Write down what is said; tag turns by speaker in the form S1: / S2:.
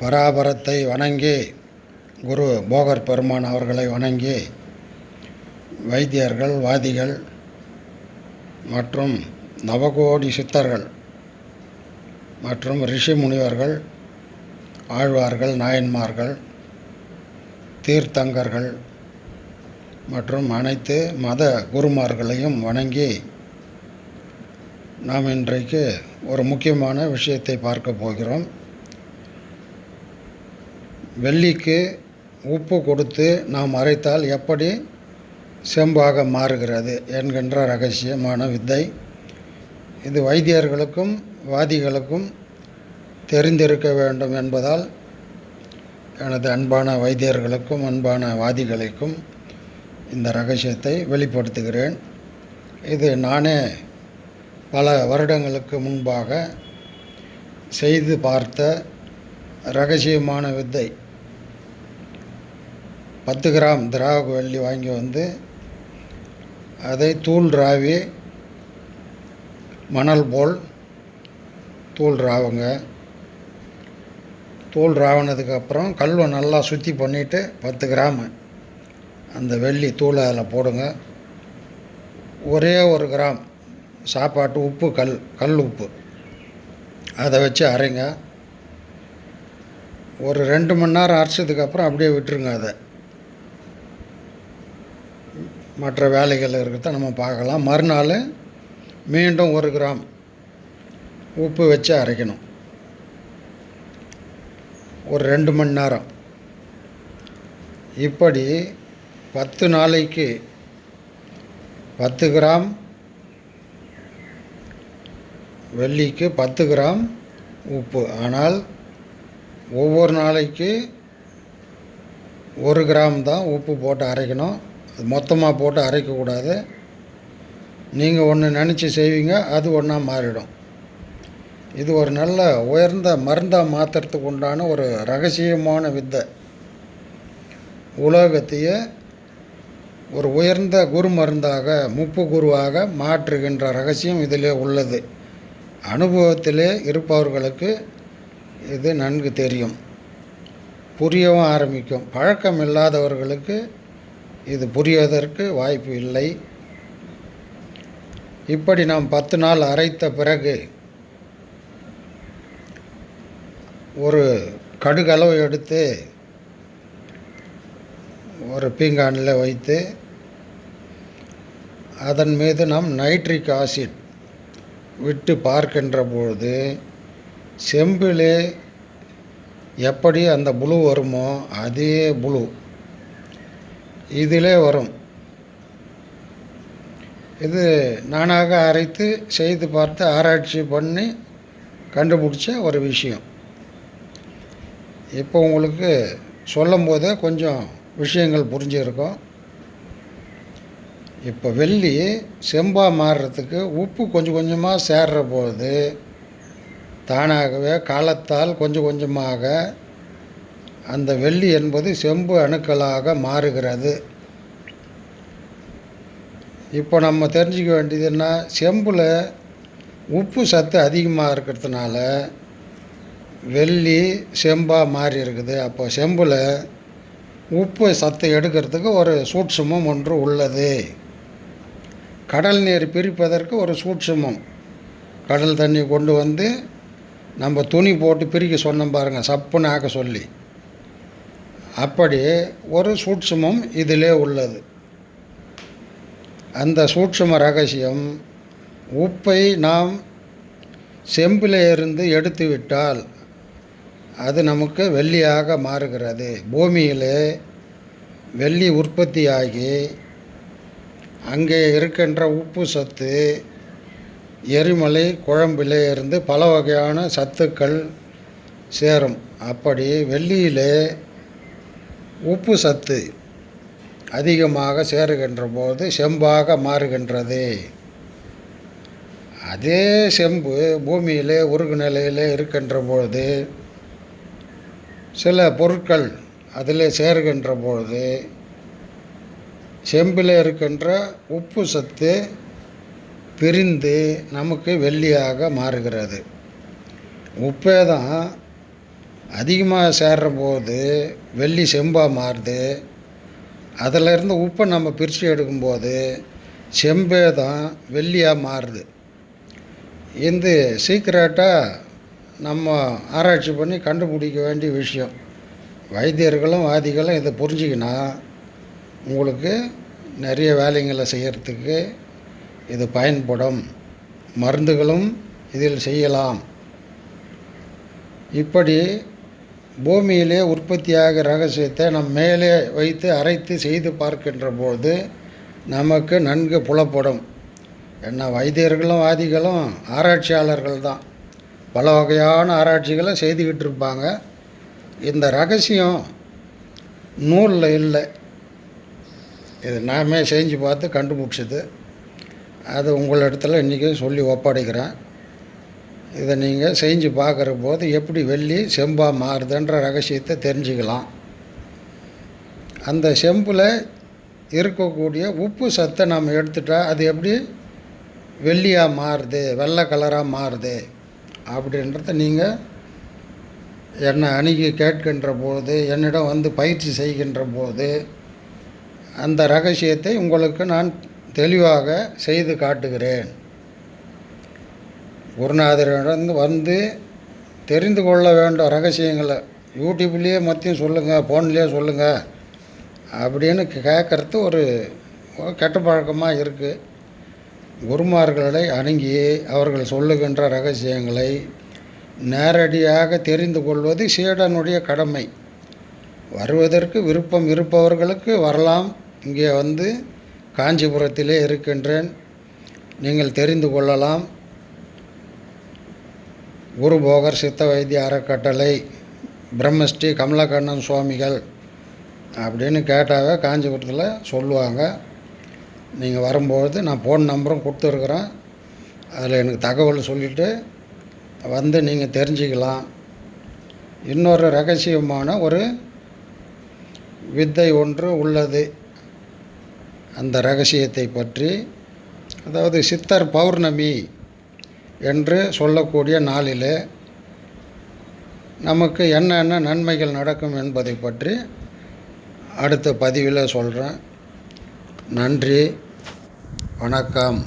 S1: பராபரத்தை வணங்கி குரு போகர் பெருமான் அவர்களை வணங்கி வைத்தியர்கள் வாதிகள் மற்றும் நவகோடி சித்தர்கள் மற்றும் ரிஷி முனிவர்கள் ஆழ்வார்கள் நாயன்மார்கள் தீர்த்தங்கர்கள் மற்றும் அனைத்து மத குருமார்களையும் வணங்கி நாம் இன்றைக்கு ஒரு முக்கியமான விஷயத்தை பார்க்க போகிறோம். வெள்ளிக்கு உப்பு கொடுத்து நாம் அரைத்தால் எப்படி செம்பாக மாறுகிறது என்கின்ற ரகசியமான வித்தை. இது வைத்தியர்களுக்கும் வாதிகளுக்கும் தெரிந்திருக்க வேண்டும் என்பதால் எனது அன்பான வைத்தியர்களுக்கும் அன்பான வாதிகளுக்கும் இந்த ரகசியத்தை வெளிப்படுத்துகிறேன். இது நானே பல வருடங்களுக்கு முன்பாக செய்து பார்த்த ரகசியமான வித்தை. பத்து கிராம் திராவக வெள்ளி வாங்கி வந்து அதை தூள் ராவி மணல் போல் தூள் ராவுங்க. தூள் ராவினதுக்கப்புறம் கல்வை நல்லா சுத்தி பண்ணிவிட்டு பத்து கிராமு அந்த வெள்ளி தூளை அதில் போடுங்க. ஒரே ஒரு கிராம் சாப்பாட்டு உப்பு கல் கல் உப்பு. அதை வச்சு அரைங்க. ஒரு ரெண்டு மணி நேரம் அரைச்சதுக்கப்புறம் அப்படியே விட்டுருங்க அதை. மற்ற வேலைகள் இருக்கிறத நம்ம பார்க்கலாம். மறுநாள் மீண்டும் ஒரு கிராம் உப்பு வச்சு அரைக்கணும். ஒரு ரெண்டு மணி நேரம். இப்படி பத்து நாளைக்கு பத்து கிராம் வெள்ளிக்கு பத்து கிராம் உப்பு. ஆனால் ஒவ்வொரு நாளைக்கு ஒரு கிராம் தான் உப்பு போட்டு அரைக்கணும். அது மொத்தமாக போட்டு அரைக்கக்கூடாது நீங்கள் ஒன்று நினச்சி செய்வீங்க அது ஒன்றா மாறிடும். இது ஒரு நல்ல உயர்ந்த மருந்தாக மாற்றுறதுக்கு உண்டான ஒரு ரகசியமான வித்தை. உலோகத்தையே ஒரு உயர்ந்த குரு மருந்தாக முப்பு குருவாக மாற்றுகின்ற ரகசியம் இதிலே உள்ளது. அனுபவத்திலே இருப்பவர்களுக்கு இது நன்கு தெரியும். புரியவும் ஆரம்பிக்கும். பழக்கம் இல்லாதவர்களுக்கு இது புரிவதற்கு வாய்ப்பு இல்லை. இப்படி நாம் பத்து நாள் அரைத்த பிறகு ஒரு கடுகளவு எடுத்து ஒரு பீங்கானில் வைத்து அதன் மீது நாம் நைட்ரிக் ஆசிட் விட்டு பார்க்கின்ற பொழுது செம்பிலே எப்படி அந்த புழு வருமோ அதே புழு இதிலே வரும். இது நானாக அரைத்து செய்து பார்த்து ஆராய்ச்சி பண்ணி கண்டுபிடிச்ச ஒரு விஷயம். இப்போ உங்களுக்கு சொல்லும் போதே கொஞ்சம் விஷயங்கள் புரிஞ்சுருக்கும். இப்போ வெள்ளி செம்பா மாறுறதுக்கு உப்பு கொஞ்சம் கொஞ்சமாக சேர்ற போது தானாகவே காலத்தால் கொஞ்சம் கொஞ்சமாக அந்த வெள்ளி என்பது செம்பு அணுக்களாக மாறுகிறது. இப்போ நம்ம தெரிஞ்சுக்க வேண்டியது என்ன? செம்பில் உப்பு சத்து அதிகமாக இருக்கிறதுனால வெள்ளி செம்பாக மாறி இருக்குது. அப்போ செம்பில் உப்பு சத்தை எடுக்கிறதுக்கு ஒரு சூட்சுமம் ஒன்று உள்ளது. கடல் நீர் பிரிப்பதற்கு ஒரு சூட்சுமம். கடல் தண்ணி கொண்டு வந்து நம்ம துணி போட்டு பிரிக்க சொன்னோம் பாருங்கள் சப்புன்னு ஆக்க சொல்லி. அப்படி ஒரு சூட்சுமம் இதிலே உள்ளது. அந்த சூட்சும ரகசியம் உப்பை நாம் செம்பில் இருந்து எடுத்துவிட்டால் அது நமக்கு வெள்ளியாக மாறுகிறது. பூமியிலே வெள்ளி உற்பத்தியாகி அங்கே இருக்கின்ற உப்பு சத்து எரிமலை குழம்பிலே இருந்து பல வகையான சத்துக்கள் சேரும். அப்படி வெள்ளியிலே உப்பு சத்து அதிகமாக சேருகின்ற போது செம்பாக மாறுகின்றது. அதே செம்பு பூமியிலே உருகு நிலையிலே இருக்கின்ற பொழுது சில பொருட்கள் அதில் சேருகின்ற பொழுது செம்பில் இருக்கின்ற உப்பு சத்து பிரிந்து நமக்கு வெள்ளியாக மாறுகிறது. உப்பே தான் அதிகமாக சேர்ற போது வெள்ளி செம்பாக மாறுது. அதிலிருந்து உப்பை நம்ம பிரித்து எடுக்கும்போது செம்பே தான் வெள்ளியாக மாறுது. இந்த சீக்கிரட்டாக நம்ம ஆராய்ச்சி பண்ணி கண்டுபிடிக்க வேண்டிய விஷயம். வைத்தியர்களும் வாதிகளும் இதை புரிஞ்சிக்கினா உங்களுக்கு நிறைய வேலைங்களை செய்கிறதுக்கு இது பயன்படும். மருந்துகளும் இதில் செய்யலாம். இப்படி பூமியிலே உற்பத்தியாக ரகசியத்தை நம் மேலே வைத்து அரைத்து செய்து பார்க்கின்ற போது நமக்கு நன்கு புலப்படும். என்ன வைத்தியர்களும் வாதிகளும் ஆராய்ச்சியாளர்கள் தான். பல வகையான ஆராய்ச்சிகளை செய்துக்கிட்டு இருப்பாங்க. இந்த ரகசியம் நூலில் இல்லை. இது நாமே செஞ்சு பார்த்து கண்டுபிடிச்சது. அது உங்களிடத்துல இன்றைக்கி சொல்லி ஒப்படைக்கிறேன். இதை நீங்கள் செஞ்சு பார்க்குற போது எப்படி வெள்ளி செம்பாக மாறுதுன்ற ரகசியத்தை தெரிஞ்சுக்கலாம். அந்த செம்பில் இருக்கக்கூடிய உப்பு சத்தை நம்ம எடுத்துட்டால் அது எப்படி? வெள்ளியாக மாறுது வெள்ளை கலராக மாறுது. அப்படின்றத நீங்கள் என்னை அணுகி கேட்கின்ற போது என்னிடம் வந்து பயிற்சி செய்கின்ற போது அந்த ரகசியத்தை உங்களுக்கு நான் தெளிவாக செய்து காட்டுகிறேன். குருநாதரிடம் வந்து தெரிந்து கொள்ள வேண்டும் ரகசியங்களை யூடியூப்லேயே மத்தியும் சொல்லுங்கள் ஃபோன்லேயே சொல்லுங்கள் அப்படின்னு கேட்குறது ஒரு ஒரு கெட்ட பழக்கமாக இருக்குது குருமார்களை அணுகி அவர்கள் சொல்லுகின்ற ரகசியங்களை நேரடியாக தெரிந்து கொள்வது சீடனுடைய கடமை. வருவதற்கு விருப்பம் இருப்பவர்களுக்கு வரலாம். இங்கே வந்து காஞ்சிபுரத்திலே இருக்கின்றேன். நீங்கள் தெரிந்து கொள்ளலாம். குருபோகர் சித்த வைத்திய அறக்கட்டளை பிரம்மஸ்ரீ கமலக்கண்ணன் சுவாமிகள் அப்படின்னு கேட்டாவே காஞ்சிபுரத்தில் சொல்லுவாங்க. நீங்கள் வரும்போது நான் ஃபோன் நம்பரும் கொடுத்துருக்குறேன். அதில் எனக்கு தகவல் சொல்லிவிட்டு வந்து நீங்கள் தெரிஞ்சுக்கலாம். இன்னொரு ரகசியமான ஒரு வித்தை ஒன்று உள்ளது. அந்த ரகசியத்தை பற்றி அதாவது சித்தர் பௌர்ணமி என்று சொல்லக்கூடிய நாளில் நமக்கு என்னென்ன நன்மைகள் நடக்கும் என்பதை பற்றி அடுத்த பதிவில் சொல்கிறேன் நன்றி. வணக்கம்.